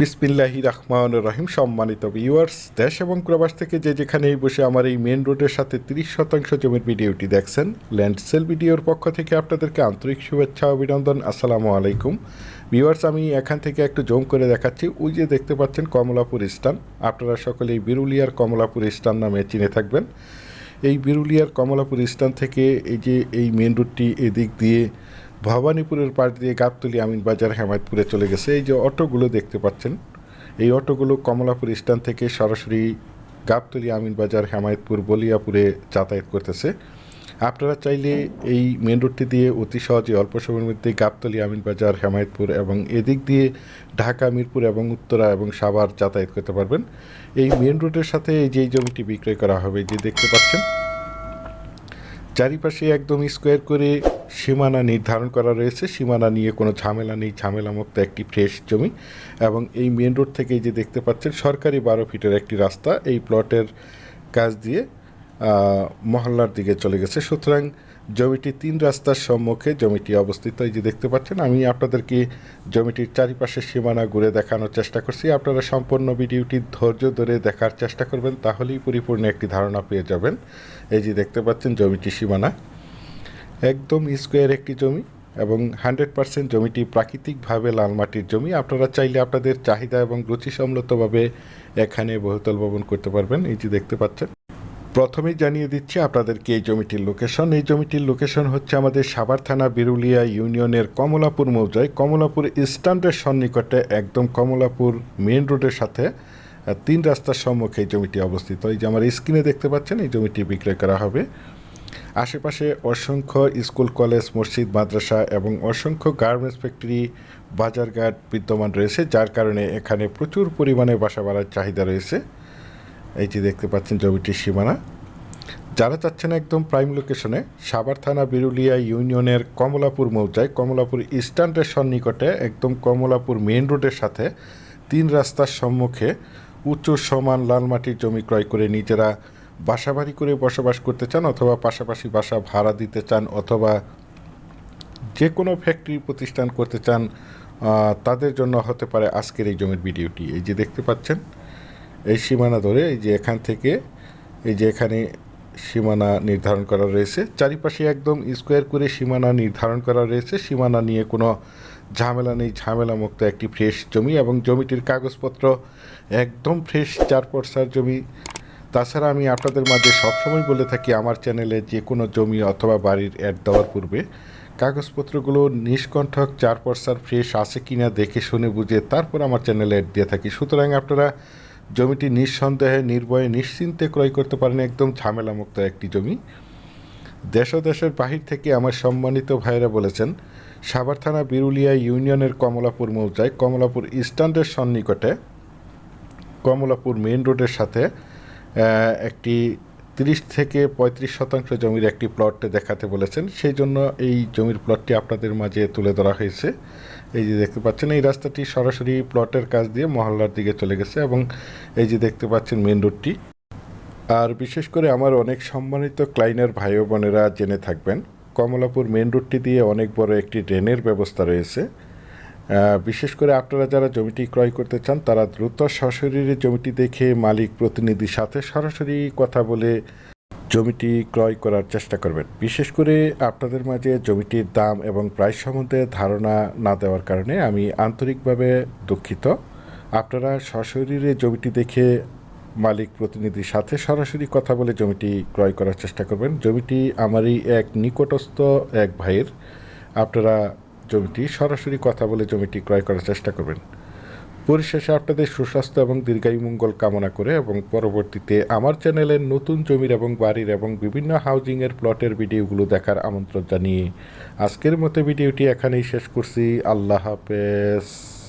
বিসমিল্লাহি রহমান রহিম, সম্মানিত ভিউয়ার্স দেশ এবং প্রবাস থেকে যে যেখানেই বসে আমার এই মেন রোডের সাথে তিরিশ শতাংশ জমির ভিডিওটি দেখছেন ল্যান্ড সেল ভিডিওর পক্ষ থেকে আপনাদেরকে আন্তরিক শুভেচ্ছা, অভিনন্দন, আসসালামু আলাইকুম। ভিউয়ার্স আমি এখান থেকে একটু জম করে দেখাচ্ছি, ওই যে দেখতে পাচ্ছেন কমলাপুর স্টান আপনারা সকলে এই বিরুলিয়ার কমলাপুর স্টান নামে চিনে থাকবেন। এই বিরুলিয়ার কমলাপুর স্টান থেকে এই যে এই মেন রোডটি এদিক দিয়ে ভবানীপুরের পাশ দিয়ে গাবতলি আমিন বাজার হেমায়তপুরে চলে গেছে। এই যে অটোগুলো দেখতে পাচ্ছেন, এই অটোগুলো কমলাপুর স্ট্যান্ড থেকে সরাসরি গাবতলি আমিন বাজার হেমায়তপুর বলিয়াপুরে যাতায়াত করতেছে। আপনারা চাইলে এই মেন রোডটি দিয়ে অতি সহজে অল্প সময়ের মধ্যে গাবতলি আমিন বাজার হেমায়তপুর এবং এদিক দিয়ে ঢাকা, মিরপুর এবং উত্তরা এবং সাভার যাতায়াত করতে পারবেন। এই মেন রোডের সাথে এই যে জমিটি বিক্রয় করা হবে যে দেখতে পাচ্ছেন, চারিপাশে একদম স্কোয়ার করে সীমানা নির্ধারণ করা রয়েছে। সীমানা নিয়ে কোনো ঝামেলা নেই। ঝামেলামুক্ত একটি ফ্রেশ জমি এবং এই মেন রোড থেকে যে দেখতে পাচ্ছেন, সরকারি বারো ফিটের একটি রাস্তা এই প্লটের কাজ দিয়ে মহল্লার দিকে চলে গেছে। সুতরাং জমিটি তিন রাস্তার সম্মুখে জমিটি অবস্থিত। এই যে দেখতে পাচ্ছেন, আমি আপনাদেরকে জমিটির চারিপাশের সীমানা ঘুরে দেখানোর চেষ্টা করছি। আপনারা সম্পূর্ণ ভিডিওটি ধৈর্য ধরে দেখার চেষ্টা করবেন, তাহলেই পরিপূর্ণ একটি ধারণা পেয়ে যাবেন। এই যে দেখতে পাচ্ছেন জমিটির সীমানা। একদম স্কোয়ার একটি জমি এবং হান্ড্রেড পার্সেন্ট জমিটি প্রাকৃতিকভাবে লাল মাটির জমি। আপনারা চাইলে আপনাদের চাহিদা এবং রুচিসম্মতভাবে এখানে বহুতল ভবন করতে পারবেন। এই যে দেখতে পাচ্ছেন, প্রথমেই জানিয়ে দিচ্ছি আপনাদেরকে এই জমিটির লোকেশন এই জমিটির লোকেশন হচ্ছে আমাদের সাভার থানা বিরুলিয়া ইউনিয়নের কমলাপুর মৌজায়। কমলাপুর স্ট্যান্ডের সন্নিকটে একদম কমলাপুর মেন রোডের সাথে তিন রাস্তার সম্মুখে এই জমিটি অবস্থিত। এই যে আমার স্ক্রিনে দেখতে পাচ্ছেন, এই জমিটি বিক্রয় করা হবে। আশেপাশে অসংখ্য স্কুল, কলেজ, মসজিদ, মাদ্রাসা এবং অসংখ্য গার্মেন্টস ফ্যাক্টরি, বাজারঘাট বিদ্যমান রয়েছে, যার কারণে এখানে প্রচুর পরিমাণে বাসা বাড়ার চাহিদা রয়েছে। এই যে দেখতে পাচ্ছেন জমিটির সীমানা। যারা চাচ্ছেন একদম প্রাইম লোকেশনে, সাভার থানা বিরুলিয়া ইউনিয়নের কমলাপুর মৌজায়, কমলাপুর স্ট্যান্ডের নিকটে একদম কমলাপুর মেইন রোডের সাথে তিন রাস্তার সম্মুখে উঁচু সমান লাল মাটির জমি ক্রয় করে নিজেরা বাসাবাড়ি করে বসবাস করতে চান অথবা পাশাপাশি বাসা ভাড়া দিতে চান অথবা যে কোনো ফ্যাক্টরি প্রতিষ্ঠান করতে চান তাদের জন্য হতে পারে আজকের এই জমির ভিডিওটি। এই যে দেখতে পাচ্ছেন, এই সীমানা ধরে, এই যে এখান থেকে, এই যে এখানে সীমানা নির্ধারণ করা রয়েছে। চারিপাশে একদম স্কোয়ার করে সীমানা নির্ধারণ করা রয়েছে। সীমানা নিয়ে কোনো ঝামেলা নেই ঝামেলা মুক্ত একটি ফ্রেশ জমি এবং জমিটির কাগজপত্র একদম ফ্রেশ চার পর্সার জমি তাছাড়া আমি আপনাদের মাঝে সবসময় বলে থাকি, আমার চ্যানেলে যে কোনো জমি অথবা বাড়ির অ্যাড দেওয়ার পূর্বে কাগজপত্রগুলো নিষ্কণ্ঠক চার পর্সার ফ্রেশ আছে কিনা দেখে শুনে বুঝে তারপর আমার চ্যানেলে অ্যাড দিয়ে থাকি। সুতরাং আপনারা জমিটি নিঃসন্দেহে, নির্ভয়ে, নিশ্চিন্তে ক্রয় করতে পারেন, একদম ঝামেলামুক্ত একটি জমি। দেশ দেশের বাহির থেকে আমার সম্মানিত ভাইরা বলেছেন, সাভার থানা বিরুলিয়া ইউনিয়নের কমলাপুর মৌজায়, কমলাপুর স্ট্যান্ডের সন্নিকটে কমলাপুর মেইন রোডের সাথে একটি তিরিশ থেকে পঁয়ত্রিশ শতাংশ জমির একটি প্লট দেখাতে বলেছেন। সেই জন্য এই জমির প্লটটি আপনাদের মাঝে তুলে ধরা হয়েছে। এই যে দেখতে পাচ্ছেন, এই রাস্তাটি সরাসরি প্লটের কাজ দিয়ে মহল্লার দিকে চলে গেছে এবং এই যে দেখতে পাচ্ছেন মেন রোডটি আর বিশেষ করে আমার অনেক সম্মানিত ক্লাইনের ভাই বোনেরা জেনে থাকবেন, কমলাপুর মেন রোডটি দিয়ে অনেক বড় একটি ড্রেনের ব্যবস্থা রয়েছে। বিশেষ করে আপনারা যারা জমিটি ক্রয় করতে চান, তারা দ্রুত সশরীরে জমিটি দেখে মালিক প্রতিনিধির সাথে সরাসরি কথা বলে জমিটি ক্রয় করার চেষ্টা করবেন। বিশেষ করে আপনাদের মাঝে জমিটির দাম এবং প্রাইস সম্বন্ধে ধারণা না দেওয়ার কারণে আমি আন্তরিকভাবে দুঃখিত। আপনারা সশরীরে জমিটি দেখে মালিক প্রতিনিধির সাথে সরাসরি কথা বলে জমিটি ক্রয় করার চেষ্টা করবেন। জমিটি আমারই এক নিকটস্থ এক ভাইয়ের। আপনারা জমিটি সরাসরি কথা বলে জমিটি ক্রয় করার চেষ্টা করবেন। পরিশেষে আপনাদের সুস্বাস্থ্য এবং দীর্ঘায়ু মঙ্গল কামনা করে এবং পরবর্তীতে আমার চ্যানেলের নতুন জমির এবং বাড়ির এবং বিভিন্ন হাউজিংয়ের প্লটের ভিডিওগুলো দেখার আমন্ত্রণ জানিয়ে আজকের মতো ভিডিওটি এখানেই শেষ করছি। আল্লাহ হাফেজ।